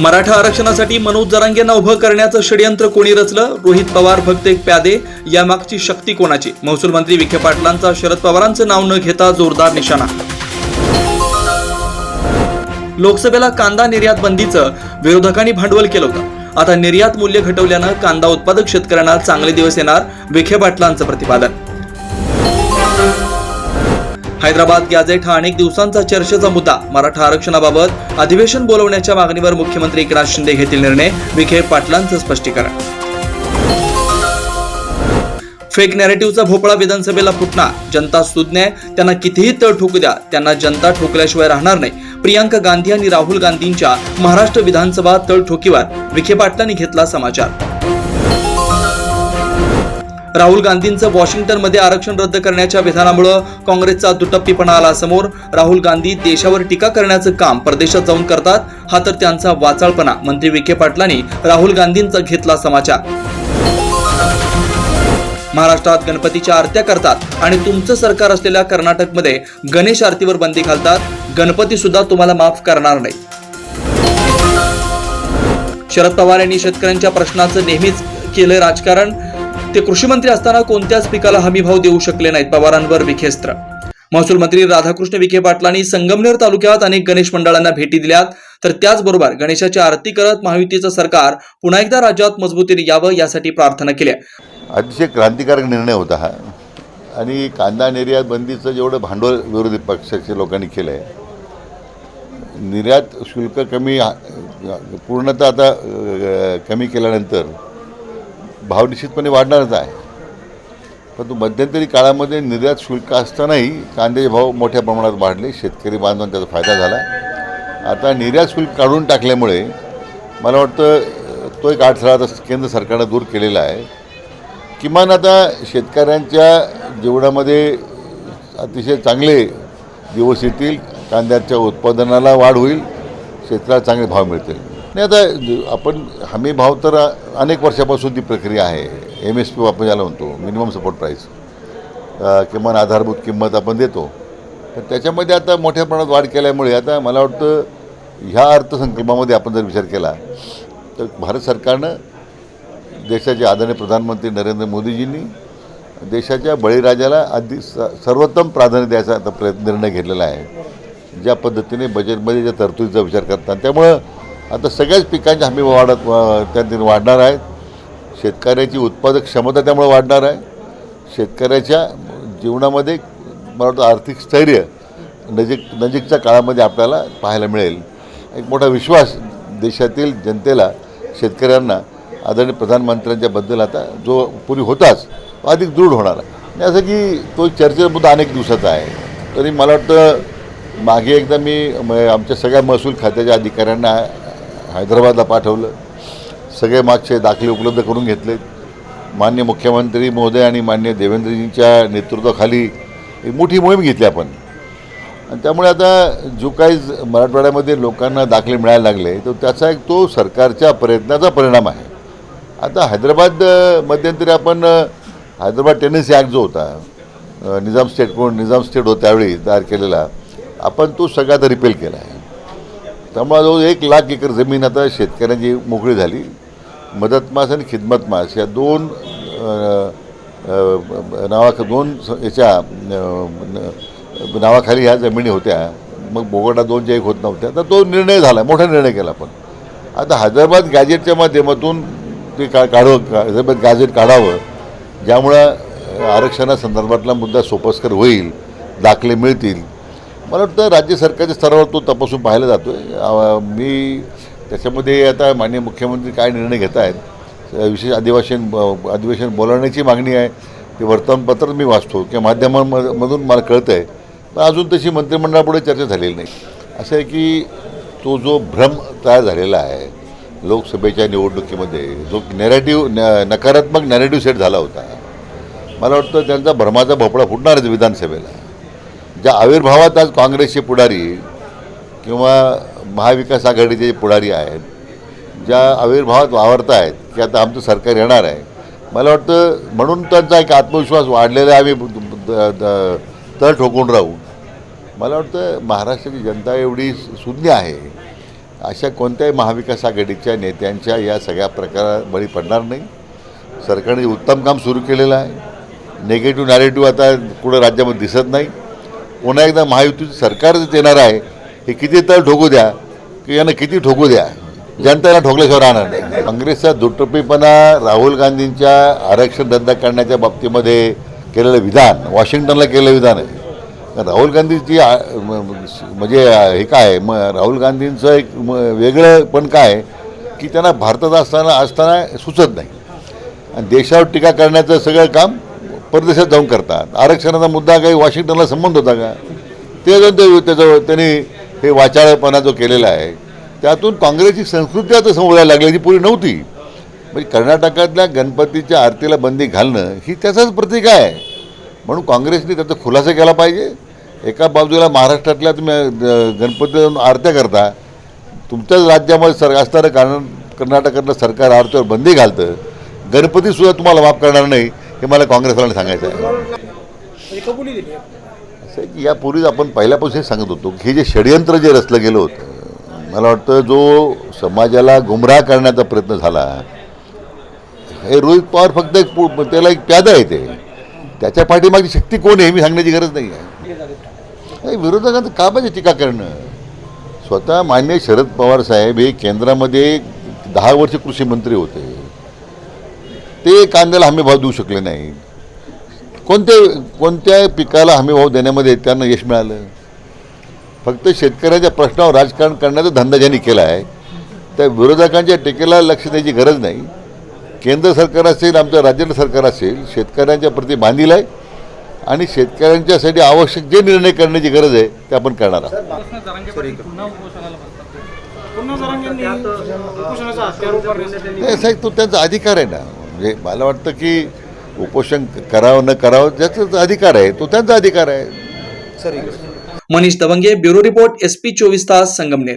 मराठा आरक्षणासाठी मनोज जरांगेंना उभं करण्याचं षडयंत्र कोणी रचलं? रोहित पवार फक्त एक प्यादे यामागची शक्ती कोणाची? महसूल मंत्री विखे पाटलांचा शरद पवारांचं नाव न घेता जोरदार निशाणा. लोकसभेला कांदा निर्यात बंदीचं विरोधकांनी भांडवल केलं होतं. आता निर्यात मूल्य घटवल्यानं कांदा उत्पादक शेतकऱ्यांना चांगले दिवस येणार विखे पाटलांचं प्रतिपादन. हैदराबाद गॅझेट हा अनेक दिवसांचा चर्चेचा मुद्दा. मराठा आरक्षणाबाबत अधिवेशन बोलवण्याच्या मागणीवर मुख्यमंत्री एकनाथ शिंदे घेतील निर्णय. विखे पाटलांचं स्पष्टीकरण. फेक नॅरेटिव्हचा भोपळा विधानसभेला फुटणार. जनता सुज्ञ आहे. त्यांना कितीही तळ ठोकू द्या. त्यांना जनता ठोकल्याशिवाय राहणार नाही. प्रियांका गांधी आणि राहुल गांधींच्या महाराष्ट्र विधानसभा तळठोकीवर विखे पाटलांनी घेतला समाचार. राहुल गांधींचं वॉशिंग्टनमध्ये आरक्षण रद्द करण्याच्या विधानामुळं काँग्रेसचा दुटप्पीपणा आला समोर. राहुल गांधी देशावर टीका करण्याचं काम परदेशात जाऊन करतात. हा तर त्यांचा वाचाळपणा. मंत्री विखे पाटलांनी राहुल गांधींचा घेतला समाचार. महाराष्ट्रात गणपतीच्या आरत्या करतात आणि तुमचं सरकार असलेल्या कर्नाटकमध्ये गणेश आरतीवर बंदी घालतात. गणपती सुद्धा तुम्हाला माफ करणार नाही. शरद पवार यांनी शेतकऱ्यांच्या प्रश्नाचं नेहमीच केलं राजकारण. ते कृषी मंत्री असताना कोणत्याच पिकाला हमी भाव देऊ शकले नाहीत. पवारांवर विखेस्त्र. महसूल मंत्री राधाकृष्ण विखे पाटलांनी संगमनेर तालुक्यात अनेक गणेश मंडळांना भेटी दिल्यात. तर त्याचबरोबर गणेशाची आरती करत महायुतीचं सरकार पुन्हा एकदा राज्यात मजबूतीने यावं यासाठी प्रार्थना केल्या. अतिशय क्रांतिकारक निर्णय होता हा. आणि कांदा निर्यात बंदीचं जेवढं भांडवल विरोधी पक्षाच्या लोकांनी केलं आहे निर्यात शुल्क कमी पूर्णतः आता कमी केल्यानंतर भाव निश्चितपणे वाढणारच आहे. परंतु मध्यंतरी काळामध्ये निर्यात शुल्क असतानाही कांद्याचे भाव मोठ्या प्रमाणात वाढले. शेतकरी बांधवांना त्याचा फायदा झाला. आता निर्यात शुल्क काढून टाकल्यामुळे मला वाटतं तो एक अडथळा आता केंद्र सरकारनं दूर केलेला आहे. किमान आता शेतकऱ्यांच्या जीवनामध्ये अतिशय चांगले दिवस येतील. कांद्याच्या उत्पादनाला वाढ होईल. शेतकऱ्याला चांगले भाव मिळतील. आणि आता आपण हमी भाव तर अनेक वर्षापासून ती प्रक्रिया आहे. एम एस पी आपण ज्याला म्हणतो मिनिमम सपोर्ट प्राईस किमान आधारभूत किंमत आपण देतो. तर त्याच्यामध्ये आता मोठ्या प्रमाणात वाढ केल्यामुळे आता मला वाटतं ह्या अर्थसंकल्पामध्ये आपण जर विचार केला तर भारत सरकारनं देशाचे आदरणीय प्रधानमंत्री नरेंद्र मोदीजींनी देशाच्या बळीराजाला अगदी स सर्वोत्तम प्राधान्य द्यायचा आता प्रयत्न निर्णय घेतलेला आहे. ज्या पद्धतीने बजेटमध्ये ज्या तरतुदीचा विचार करतात त्यामुळं आता सगळ्याच पिकांच्या हमी वाढत त्या वाढणार आहेत. शेतकऱ्याची उत्पादक क्षमता त्यामुळे वाढणार आहे. शेतकऱ्याच्या जीवनामध्ये मला वाटतं आर्थिक स्थैर्य नजीक नजीकच्या काळामध्ये आपल्याला पाहायला मिळेल. एक मोठा विश्वास देशातील जनतेला शेतकऱ्यांना आदरणीय प्रधानमंत्र्यांच्याबद्दल आता जो पूर्वी होताच तो अधिक दृढ होणार आहे. आणि असं की तो चर्चेचा मुद्दा अनेक दिवसाचा आहे. तरी मला वाटतं मागे एकदा मी आमच्या सगळ्या महसूल खात्याच्या अधिकाऱ्यांना हैदराबादला पाठवलं. सगळे मागचे दाखले उपलब्ध करून घेतले. मान्य मुख्यमंत्री महोदय आणि मान्य देवेंद्रजींच्या नेतृत्वाखाली एक मोठी मोहीम घेतली आपण. आणि त्यामुळे आता जो काही मराठवाड्यामध्ये लोकांना दाखले मिळायला लागले तर त्याचा एक तो सरकारच्या प्रयत्नाचा परिणाम आहे. आता हैदराबाद मध्यंतरी आपण हैदराबाद टेनिस ॲक्ट जो होता निजाम स्टेट कोण निजाम स्टेट होता त्यावेळी तयार केलेला आपण तो सगळा आता रिपेल केला आहे. त्यामुळे जवळ एक लाख एकर जमीन आता शेतकऱ्यांची मोकळी झाली. मदत मास आणि खिदमत मास या दोन नावा दोन स- याच्या न- नावाखाली ह्या जमिनी होत्या. मग बोगटा दोनच्या एक होत नव्हत्या. तर तो निर्णय झाला मोठा निर्णय केला आपण आता हैदराबाद गॅजेटच्या माध्यमातून ते का काढव का- हैदराबाद गॅजेट काढावं ज्यामुळं आरक्षणासंदर्भातला मुद्दा सोपस्कर होईल दाखले मिळतील. मला वाटतं राज्य सरकारच्या स्तरावर तो तपासून पाहायला जातो आहे मी त्याच्यामध्ये आता माननीय मुख्यमंत्री काय निर्णय घेत आहेत विशेष अधिवेशन ब- अधिवेशन बोलावण्याची मागणी आहे ते वर्तमानपत्र मी वाचतो किंवा माध्यमांमधून मला कळतं आहे पण अजून तशी मंत्रिमंडळापुढे चर्चा झालेली नाही. असं आहे की तो जो भ्रम तयार झालेला आहे लोकसभेच्या निवडणुकीमध्ये जो नॅरेटिव्ह न नकारात्मक नॅरेटिव्ह सेट झाला होता मला वाटतं त्यांचा भ्रमाचा भोपळा फुटणारच विधानसभेला. ज्या आविर्भावात आज काँग्रेसचे पुढारी किंवा महाविकास आघाडीचे जे पुढारी आहेत ज्या आविर्भावात वावरत आहेत की आता आमचं सरकार येणार आहे. मला वाटतं म्हणून त्यांचा एक आत्मविश्वास वाढलेला आहे आम्ही द- तळ ठोकून राहू. मला वाटतं महाराष्ट्राची जनता एवढी सुज्ञ आहे अशा कोणत्याही महाविकास आघाडीच्या नेत्यांच्या या सगळ्या प्रकारात बळी पडणार नाही. सरकारने उत्तम काम सुरू केलेलं आहे. नेगेटिव्ह नॅरेटिव्ह आता कुठं राज्यामध्ये दिसत नाही. पुन्हा एकदा महायुतीचं सरकार येणार आहे हे किती तर ठोकू द्या की यांना किती ठोकू द्या जनतेला ठोकल्याशिवाय राहणार नाही. काँग्रेसचा दुटप्पीपणा राहुल गांधींच्या आरक्षण रद्द करण्याच्या बाबतीमध्ये केलेलं विधान वॉशिंग्टनला केलेलं विधान आहे. राहुल गांधीची म्हणजे हे काय मग राहुल गांधींचं एक वेगळं पण काय आहे, की त्यांना भारतात असताना असताना सुचत नाही. आणि देशावर टीका करण्याचं सगळं काम परदेशात जाऊन करतात. आरक्षणाचा मुद्दा काही वॉशिंग्टनला संबंध होता का? ते जाऊन ते त्याचं त्यांनी हे वाचाळपणा जो केलेला आहे त्यातून काँग्रेसची संस्कृती आता समोरायला लागली जी पुरी नव्हती. म्हणजे कर्नाटकातल्या गणपतीच्या आरतीला बंदी घालणं ही त्याचाच प्रतीक आहे. म्हणून काँग्रेसने त्याचा खुलासा केला पाहिजे. एका बाजूला महाराष्ट्रातल्या तुम्ही अं, गणपती आरत्या करता तुमच्याच राज्यामध्ये सर असणारं कारण कर्नाटकातलं सरकार आरतीवर बंदी घालतं गणपतीसुद्धा तुम्हाला माफ करणार नाही. हे मला काँग्रेसवाल्यांनी सांगायचं आहे. म्हणजे असं की यापूर्वीच आपण पहिल्यापासून सांगत होतो की हे जे षडयंत्र जे रचलं गेलं होतं मला वाटतं जो समाजाला गुमराह करण्याचा प्रयत्न झाला हे रोहित पवार फक्त एक त्याला एक प्यादा आहे ते. त्याच्या पाठीमागची शक्ती कोण आहे मी सांगण्याची गरज नाही आहे. हे विरोधकांचं का पाहिजे टीका करणं? स्वतः मान्य शरद पवार साहेब हे केंद्रामध्ये दहा वर्ष कृषी मंत्री होते. ते कांद्याला हमी भाव देऊ शकले नाही. कोणत्या कोणत्या पिकाला हमी भाव देण्यामध्ये त्यांना यश मिळालं. फक्त शेतकऱ्याच्या प्रश्नावर राजकारण करण्याचा धंदा ज्यांनी केला आहे त्या विरोधकांच्या टीकेला लक्ष द्यायची गरज नाही. केंद्र सरकार असेल आमचं राज्य सरकार असेल शेतकऱ्यांच्या प्रती बांधील आहे आणि शेतकऱ्यांच्यासाठी आवश्यक जे निर्णय करण्याची गरज आहे ते आपण करणार आहोत. त्यांचा अधिकार आहे ना. म्हणजे मला वाटतं की उपोषण करावं न करावं ज्याचा अधिकार आहे तो त्यांचा अधिकार आहे. Manish Dawange bureau report SP चोवीस तास संगमनेर.